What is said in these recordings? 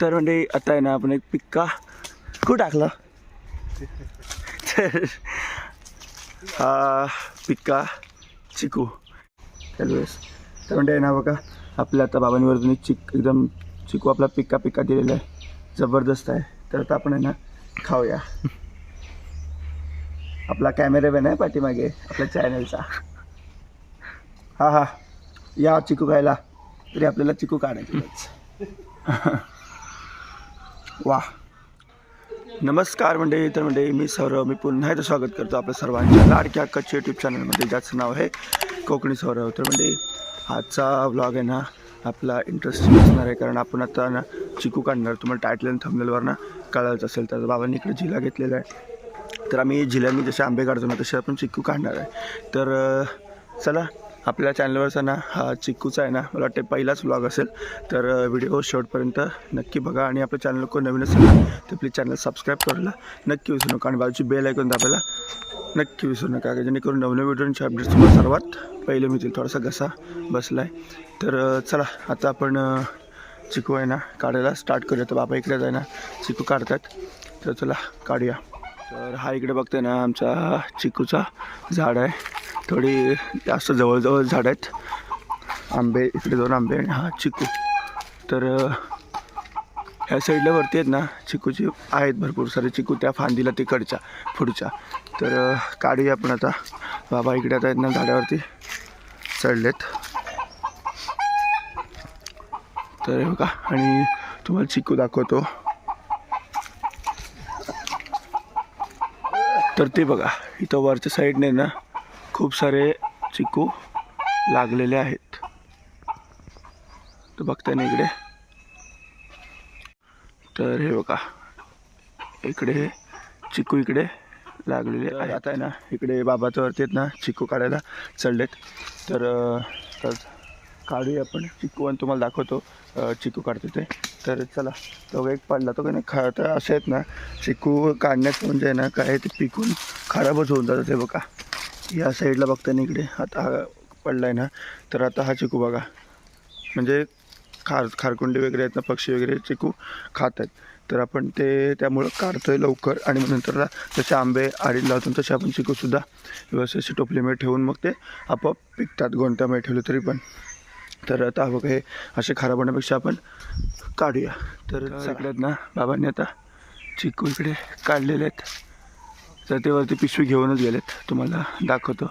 तर म्हणजे आता आहे ना आपण एक पिक्का कुठं टाकलं? तर हा पिक्का चिकू. त्यावेळेस तर म्हणजे आहे ना बघा आपल्या आता बाबांनी एक चिक एकदम चिकू आपला पिक्का पिक्का दिलेला आहे. जबरदस्त आहे. तर आता आपण आहे ना खाऊया. आपला कॅमेरामॅन आहे पाठीमागे आपल्या चॅनलचा हा हा. या चिकू खायला. तरी आपल्याला चिकू काढायचं वा नमस्कार म्हणजे तर मंडळी मी सौरव मी पुन्हा एकदा स्वागत करतो आपल्या सर्वांच्या लाडक्या कच्चे यूट्यूब चॅनलमध्ये ज्याचं नाव आहे कोकणी सौरव तर म्हणजे आजचा व्लॉग आहे ना आपला इंटरेस्टिंग असणार आहे कारण आपण आता ना चिकू काढणार. तुम्हाला टायटल आणि थंबनेलवर ना कळायचं असेल तर बाबांनी इकडे जिला घेतलेला आहे. तर आम्ही जिल्ह्यांनी जसे आंबे काढतो ना तसे आपण चिक्कू काढणार आहे. तर चला आपल्या चॅनलवरचा ना हा चिक्कूचा आहे ना मला वाटते पहिलाच व्लॉग असेल. तर व्हिडिओ शेवटपर्यंत नक्की बघा आणि आपल्या चॅनल कोण नवीन असेल तर प्लीज चॅनल सबस्क्राईब करायला नक्की विसरू नका आणि बाजूची बेल ऐकून दाबायला नक्की विसरू नका जेणेकरून नवनवीन व्हिडिओचे अपडेट्स तुम्हाला सर्वात पहिले मिळतील. थोडासा घसा बसला आहे तर चला आता आपण चिकू आहे ना काढायला स्टार्ट करूया तर बाबा इकडे आहे ना चिकू काढतात. तर चला काढूया. तर हा इकडे बघतोय ना आमचा चिकूचा झाड आहे. थोडी जास्त जवळजवळ झाड आहेत. आंबे इकडे दोन आंबे आणि हा चिकू. तर ह्या साईडला वरती आहेत ना चिकूची आहेत भरपूर सारे चिकू त्या फांदीला तिकडच्या पुढच्या. तर काढूया आपण आता. बाबा इकडे आता आहेत ना झाडावरती. चढलेत. तर हे बघा आणि तुम्हाला चिकू दाखवतो. तर ते बघा इथं वरच्या साईडने ना खूप सारे चिकू लागलेले आहेत. तर बघताय ना इकडे. तर हे बघा. इकडे चिकू इकडे लागलेले आहे आता आहे ना इकडे बाबाच्या वरती आहेत ना चिकू काढायला चढलेत. तर काढूया आपण. चिकू आणि तुम्हाला दाखवतो चिकू काढतो ते. तर चला तो एक पडला तो का नाही? खा तर असे आहेत ना चिकू काढण्याचं म्हणजे ना काय ते पिकून खराबच होऊन जातं ते बघा. या साईडला बघता ना इकडे आता हा पडला आहे ना तर आता हा चिकू बघा. म्हणजे खार खारकुंडी वगैरे आहेत ना पक्षी वगैरे चिकू खात आहेत. तर आपण ते त्यामुळं काढतोय लवकर आणि मग नंतर जसे आंबे आडीत लावतो तसे आपण चिकूसुद्धा व्यवस्थित अशी टोपलीमध्ये ठेवून मग ते आपोआप पिकतात गोंट्यामध्ये ठेवले तरी पण. तर आता बघा हे असे खराब होण्यापेक्षा आपण काढूया. तर आहेत ना बाबांनी आता चिकू इकडे काढलेले आहेत. तर ते वरती पिशवी घेऊनच गेलेत. तुम्हाला दाखवतो.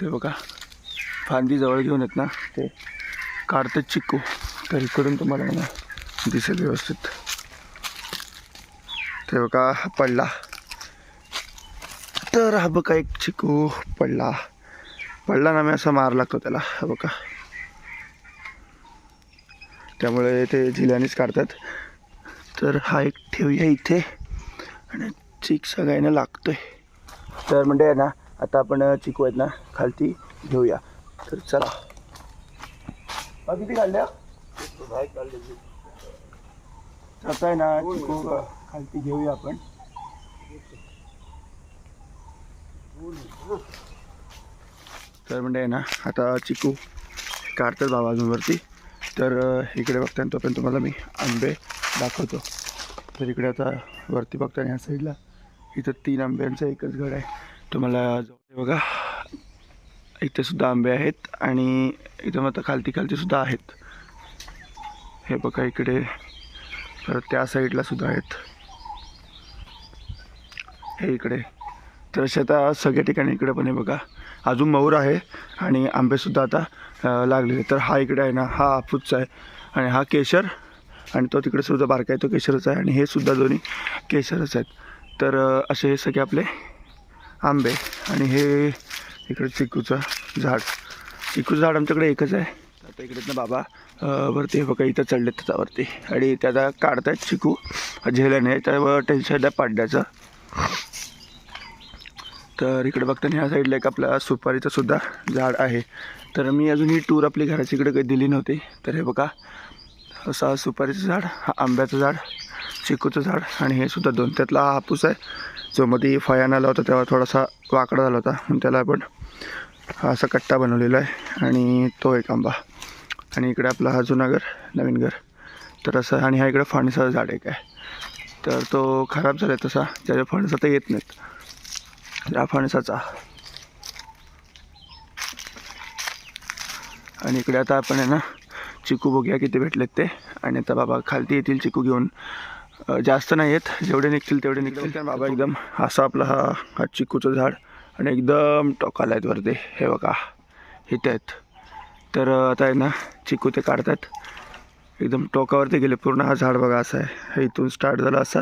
ते बघा. फांदी जवळ घेऊन येत ना. ते काढतात चिकू तर इकडून तुम्हाला आहे ना दिसेल व्यवस्थित. ते बघा हा पडला. तर हा बघा एक चिकू पडला. पडला ना मी असा मार लागतो त्याला. हा बघा. त्यामुळे ते झिल्यानेच काढतात. तर हा एक ठेवूया इथे. आणि चीक सगळ्यांना लागतोय. तर म्हणजे आहे ना आता आपण चिकू आहेत ना खालती घेऊया. तर चला. किती काढल्या आता आहे ना चिकू खालती घेऊया आपण. तर म्हणजे आहे ना आता चिकू काढतात बाबा अजून वरती. तर इकडे बघताना तोपर्यंत तुम्हाला मी आंबे दाखवतो. तर इकडे आता वरती बघताना ह्या साईडला इथं तीन आंब्यांचा एकच घड आहे. तुम्हाला जवळ बघा. इथे सुद्धा आंबे आहेत आणि इथं मात्र खालती खालती सुद्धा आहेत. हे बघा इकडे. परत त्या साईडला सुद्धा आहेत. हे इकडे. तर असे आता सगळ्या ठिकाणी इकडे पण आहे बघा. अजून मऊर आहे आणि आंबेसुद्धा आता लागलेले. तर हा इकडे आहे ना हा हापूसचा आहे आणि हा केशर आणि तो तिकडे सुद्धा बारका आहे तो केशरच आहे आणि हे सुद्धा दोन्ही केशरच आहेत. तर असे हे सगळे आपले आंबे आणि हे इकडे चिकूचं झाड. चिकूचं झाड आमच्याकडे एकच आहे. आता इकडेतनं बाबा वरती हे बघा इथं चढलेत त्याच्यावरती. आणि त्याचा काढतायत चिकू. झेल्याने त्यावर टेन्शन नाही पाडण्याचं तर इकडे बघताना ह्या साईडला एक आपला सुपारीचं सुद्धा झाड आहे. तर मी अजून ही टूर आपली घराची इकडे काही दिली नव्हती. तर हे बघा असं सुपारीचं झाड हा आंब्याचं झाड. चिकूचं झाड आणि हे सुद्धा दोन. त्यातला हा हापूस आहे. जो मध्ये फयान आला होता तेव्हा थोडासा वाकडा झाला होता. म्हणून त्याला आपण असा कट्टा बनवलेला आहे आणि तो एक आंबा. आणि इकडे आपला हा जुना घर नवीन घर. तर असं आणि हा इकडे फणसाचं झाड एक आहे. तर तो खराब झाला आहे तसा. त्याच्या फणसा तर येत नाहीत. या फणसाचा. आणि इकडे आता आपण आहे ना चिकू बघूया किती भेटलेत ते. आणि आता बाबा खालती येतील चिकू घेऊन. जास्त नाही आहेत जेवढे निघतील तेवढे निघतील. कारण बाबा एकदम. असा आपला हा हा चिकूचं झाड आणि एकदम टोकाला आहेत वरती. हे बघा इथे आहेत. तर आता आहे ना चिकू ते काढतात एकदम टोकावरती गेले. पूर्ण हा झाड बघा असा आहे. इथून स्टार्ट झाला असा.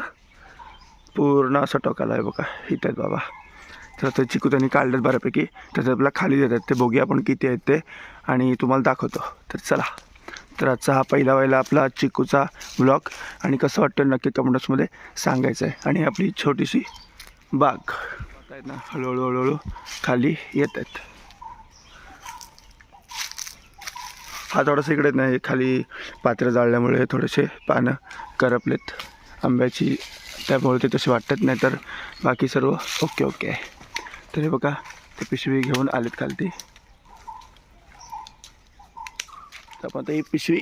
पूर्ण असा टोकाला आहे बघा. इथे आहेत बाबा. तर ते चिकू त्यांनी काढलेत बऱ्यापैकी. त्याच्यात आपल्याला खाली देतात. ते बघूया आपण किती आहेत ते. आणि तुम्हाला दाखवतो. तर चला. तर आजचा हा पहिला वेळेला आपला चिकूचा ब्लॉग आणि कसं वाटतं नक्की कमेंट्समध्ये सांगायचं आहे. आणि आपली छोटीशी बाग. आहेत ना हळूहळू हळूहळू खाली येत आहेत हा थोडासा इकडे नाही खाली पात्र जाळल्यामुळे थोडेसे पानं करपलेत. आंब्याची त्यामुळे ते तसे वाटत नाही तर बाकी सर्व ओके ओके आहे तरी बघा ते पिशवी घेऊन आलेत खालती. तर आपण आता ही पिशवी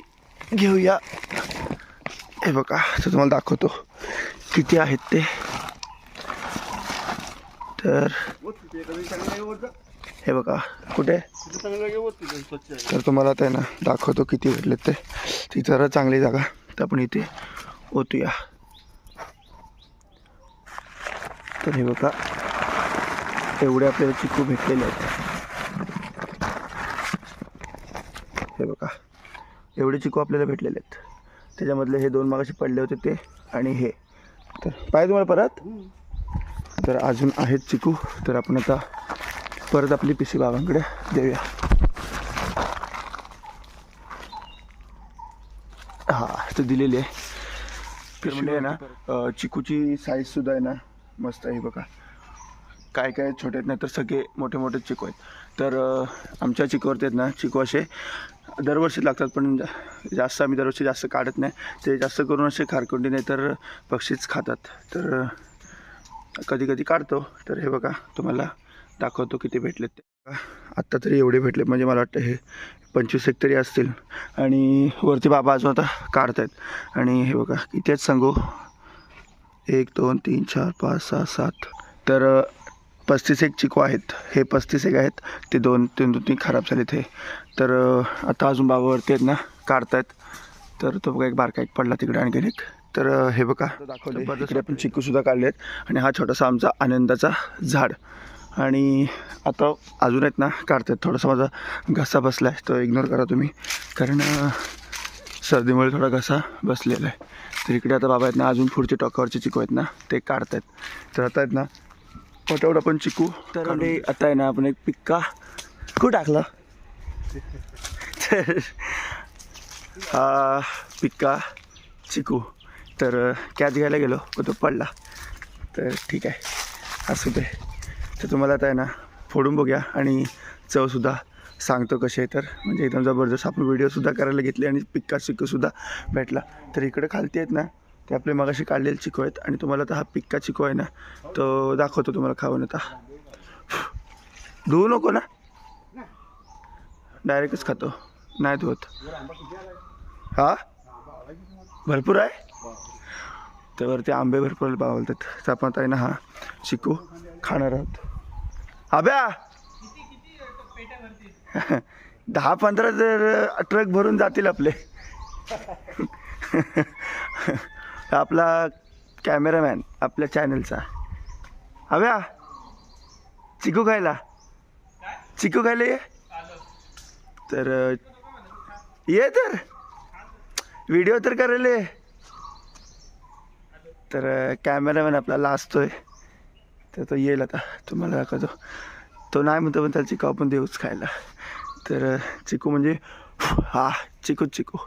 घेऊया. हे बघा तर तुम्हाला दाखवतो किती आहेत ते. तर हे बघा कुठे? तर तुम्हाला ते ना दाखवतो किती भेटलेत ते. ती जरा चांगली जागा. तर आपण इथे ओतूया. तर हे बघा एवढे आपल्याला चिकू भेटलेले आहेत हे बघा एवढे चिकू आपल्याला भेटलेले आहेत. त्याच्यामधले हे दोन मागाशी पडले होते ते आणि हे. तर पाहिजे तुम्हाला परत. तर अजून आहेत चिकू. तर आपण आता परत आपली पिशी बाबांकडे देऊया. हां तर दिलेली आहे. तर म्हणजे आहे ना चिकूची साईज सुद्धा आहे ना मस्त आहे बघा. काय काय छोटे आहेत नाही तर सगळे मोठे मोठे चिकू आहेत. तर आमच्या चिकूवरती आहेत ना चिकू असे दरवर्षी लागतात पण जा- जास्त आम्ही दरवर्षी जास्त काढत नाही. ते जास्त करून असे खारकुंडी नाही तर पक्षीच खातात. तर कधी कधी काढतो. तर हे बघा तुम्हाला दाखवतो किती भेटलेत ते. आत्ता तरी एवढे भेटले म्हणजे मला वाटतं हे पंचवीस एक तरी असतील. आणि वरती बाबा अजून आता काढत आहेत आणि हे बघा इथेच सांगू? एक दोन तीन चार पाच सहा सात. तर पस्तीस एक चिकू आहेत. हे पस्तीस एक आहेत. ते दोन तीन दोन तीन खराब झालेत हे. तर आता अजून बाबावरती आहेत ना काढतायत. तर तो बघा एक बारका एक पडला तिकडे आणखीन एक. तर हे बघा दाखवले इकडे आपण चिकूसुद्धा काढलेत. आणि हा छोटासा आमचा आनंदाचा झाड. आणि आता अजून आहेत ना काढतात थोडासा माझा घसा बसला आहे तो इग्नोर करा तुम्ही. कारण सर्दीमुळे थोडा घसा बसलेला आहे. तर इकडे आता बाबा आहेत ना अजून पुढचे टोकावरचे चिकू आहेत ना ते काढतायत. तर आता आहेत ना पटावट आपण चिकू तर आता आहे ना आपण एक पिक्का कुठं टाकला. तर हा पिक्का चिकू. तर कॅच घ्यायला गेलो. तो पडला. तर ठीक आहे. असू दे. तर तुम्हाला आता आहे ना फोडून बघूया. आणि चवसुद्धा सांगतो कसे आहे तर. म्हणजे एकदम जबरदस्त. आपण व्हिडिओसुद्धा करायला घेतले आणि पिक्का चिकूसुद्धा भेटला. तर इकडे खालती आहेत ना ते आपले मगाशी काढलेले चिकू आहेत. आणि तुम्हाला आता हा पिक्का चिकू आहे ना तो दाखवतो तुम्हाला खाऊन आता. धुवू नको ना. डायरेक्टच खातो. नाही धुवत हा? भरपूर आहे? तर आंबे भरपूर बावलतात तर आपण आता आहे ना हा चिकू खाणार आहोत. आब्या दहा पंधरा जर ट्रक भरून जातील आपले. आपला कॅमेरामॅन आपल्या चॅनलचा. अव्या चिकू खायला. चिकू खायला ये. तर ये तर. व्हिडिओ तर करेल तर कॅमेरामॅन आपला लाजतोय. तर तो येईल आता. तुम्हाला दाखवतो. तो नाही म्हणतो पण त्याला चिकू आपण देऊच खायला. तर चिकू म्हणजे हा चिकूच चिकू.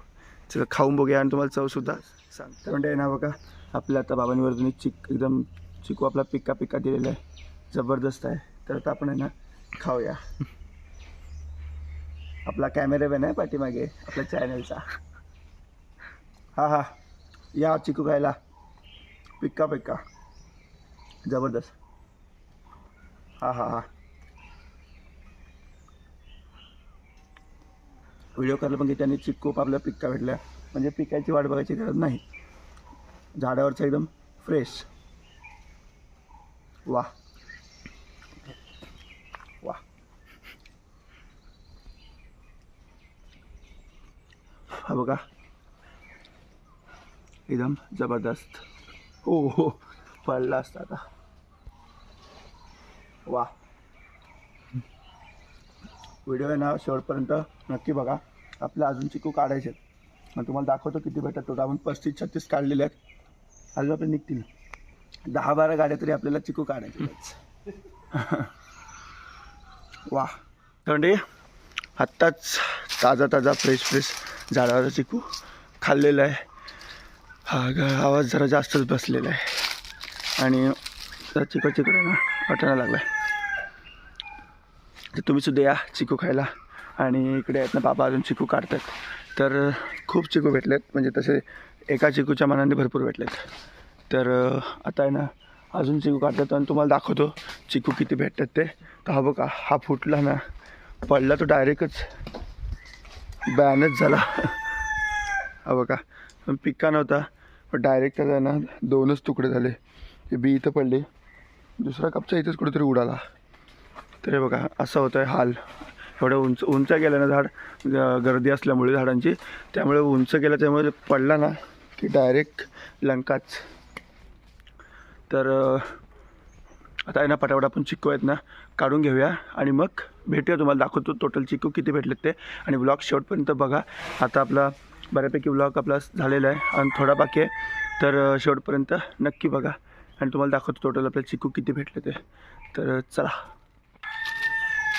चला खाऊन बघूया आणि तुम्हाला चवसुद्धा सांग तर म्हणजे ना बघा. आपल्या आता बाबांनी चिक एकदम चिकू आपला पिका पिका दिलेला आहे. जबरदस्त आहे. तर आता आपण आहे ना खाऊया. आपला कॅमेरामॅन आहे पाठीमागे आपल्या चॅनलचा हा हा. या चिकू खायला. पिक्का पिक्का. जबरदस्त. हा हा हा. व्हिडिओ करायला पण की त्यांनी चिक्कू आपल्या पिक्का भेटल्या म्हणजे पिकायची वाट बघायची गरज नाही. झाडावरचं एकदम फ्रेश वा वा हा बघा. एकदम जबरदस्त. हो हो पडला असता आता. वा. व्हिडिओ आहे ना शेवटपर्यंत नक्की बघा. आपल्या अजून चिकू काढायचे आहेत. मग तुम्हाला दाखवतो किती भेटत तो आपण पस्तीस छत्तीस काढलेले आहेत. अजून आपले निघतील. दहा बारा गाड्या तरी आपल्याला चिकू काढायचे वा. थंडी. आत्ताच ताजा ताजा फ्रेश फ्रेश झाडावर चिकू खाल्लेला आहे. हा ग आवाज जरा जास्तच बसलेला आहे. आणि चिकू चिकडे ना वाटायला लागला आहे तर तुम्ही सुद्धा या चिकू खायला. आणि इकडे आहेत ना बाबा अजून चिकू काढतात. तर खूप चिकू भेटलेत. म्हणजे तसे एका चिकूच्या मनाने भरपूर भेटलेत. तर आता आहे ना अजून चिकू काढतात आणि तुम्हाला दाखवतो चिकू किती भेटतात ते. तर हा बघा हा फुटला ना. पडला तो डायरेक्टच. बॅनच झाला. हा बघा पण पिक्का नव्हता. पण डायरेक्ट त्याचा ना दोनच तुकडे झाले. ते बी इथं पडले. दुसरा कपचा इथंच कुठेतरी उडाला. तरी बघा असं होतं आहे हाल. एवढं उंच उंच गेलं ना झाड गर्दी असल्यामुळे झाडांची. त्यामुळे उंच गेलं त्यामुळे पडला ना की डायरेक्ट लंकाच. तर आता आहे ना पटापट आपण चिक्कू आहेत ना काढून घेऊया. आणि मग भेटूया तुम्हाला दाखवतो टोटल चिकू किती भेटलेत ते. आणि ब्लॉग शेवटपर्यंत बघा. आता आपला बऱ्यापैकी ब्लॉग आपला झालेला आहे आणि थोडा बाकी आहे. तर शेवटपर्यंत नक्की बघा. आणि तुम्हाला दाखवतो टोटल आपल्याला चिकू किती भेटले ते. तर चला.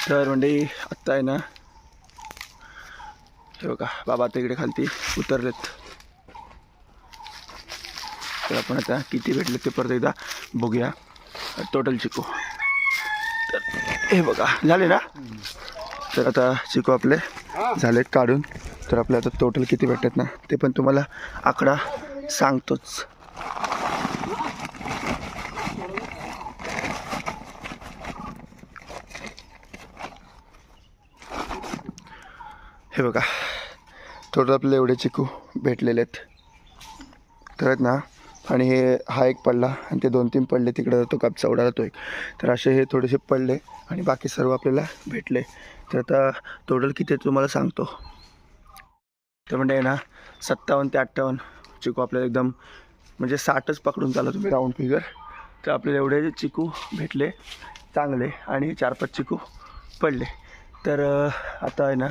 तर म्हणजे आत्ता आहे ना हे बघा बाबा आता इकडे खालती उतरलेत. तर आपण आता किती भेटले ते परत एकदा बघूया. टोटल चिकू. तर हे बघा झाले ना? तर आता चिकू आपले झालेत काढून. तर आपले आता टोटल किती भेटतात ना ते पण तुम्हाला आकडा सांगतोच. हे बघा टोटल आपले एवढे चिकू भेटलेले आहेत. तर ना आणि हे हा एक पडला आणि ते दोन तीन पडले तिकडं तो कपचा उडाला तो एक. तर असे हे थोडेसे पडले आणि बाकी सर्व आपल्याला भेटले. तर आता टोटल किती तुम्हाला सांगतो. तर म्हणजे आहे ना सत्तावन्न ते अठ्ठावन्न चिकू आपल्याला एकदम म्हणजे साठच पकडून चालला तुम्ही राऊंड फिगर तर आपल्याला एवढे चिकू भेटले चांगले आणि चार पाच चिकू पडले. तर आता आहे ना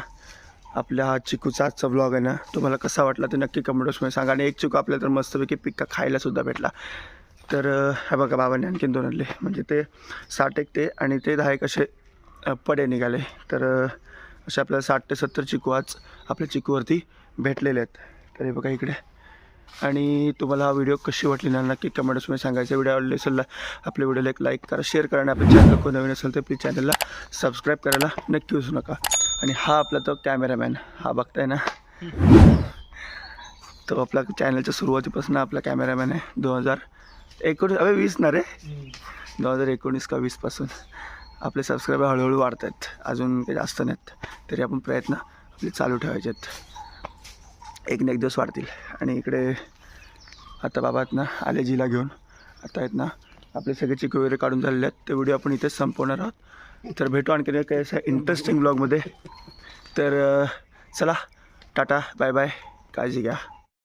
आपल्या हा चिकूचा आजचा ब्लॉग आहे ना तुम्हाला कसा वाटला ते नक्की कमेंटॉक्समध्ये सांगा. आणि एक चिकू आपल्याला तर मस्तपैकी पिक्का खायलासुद्धा भेटला. तर अं, हे बघा बाबांनी आणखीन दोन आणले. म्हणजे ते साठ एक ते आणि ते दहा एक असे पडे निघाले. तर असे आपल्याला साठ ते सत्तर चिकू आज आपल्या चिकूवरती भेटलेले आहेत. तर हे बघा इकडे. आणि तुम्हाला हा व्हिडिओ कशी वाटली ना नक्की कमेंट्समध्ये सांगायचं. व्हिडिओ आवडले असेल ना आपल्या व्हिडिओला एक लाईक करा शेअर करा आणि आपल्या चॅनल कोण नवीन असेल तर प्लीज चॅनलला सबस्क्राईब करायला नक्की विसरू नका. आणि हा आपला तो कॅमेरामॅन हा बघताय ना? तो आपला चॅनलच्या सुरुवातीपासून आपला कॅमेरामॅन आहे. दोन हजार एकोणीस अरे वीस ना रे? दोन हजार एकोणीस का वीसपासून आपले सबस्क्रायबर हळूहळू वाढत आहेत अजून काही जास्त नाहीत. तरी आपण प्रयत्न आपले चालू ठेवायचे आहेत एक ना एक दिवस वाढतील. आणि इकडे आता बाबा आहेत ना आलेजीला घेऊन आता आहेत ना आपले सगळे चिकू वगैरे काढून झालेले आहेत. ते व्हिडिओ आपण इथेच संपवणार आहोत. तर भेटू आणखी एक काही अशा इंटरेस्टिंग ब्लॉगमध्ये तर चला टाटा बाय बाय काळजी घ्या.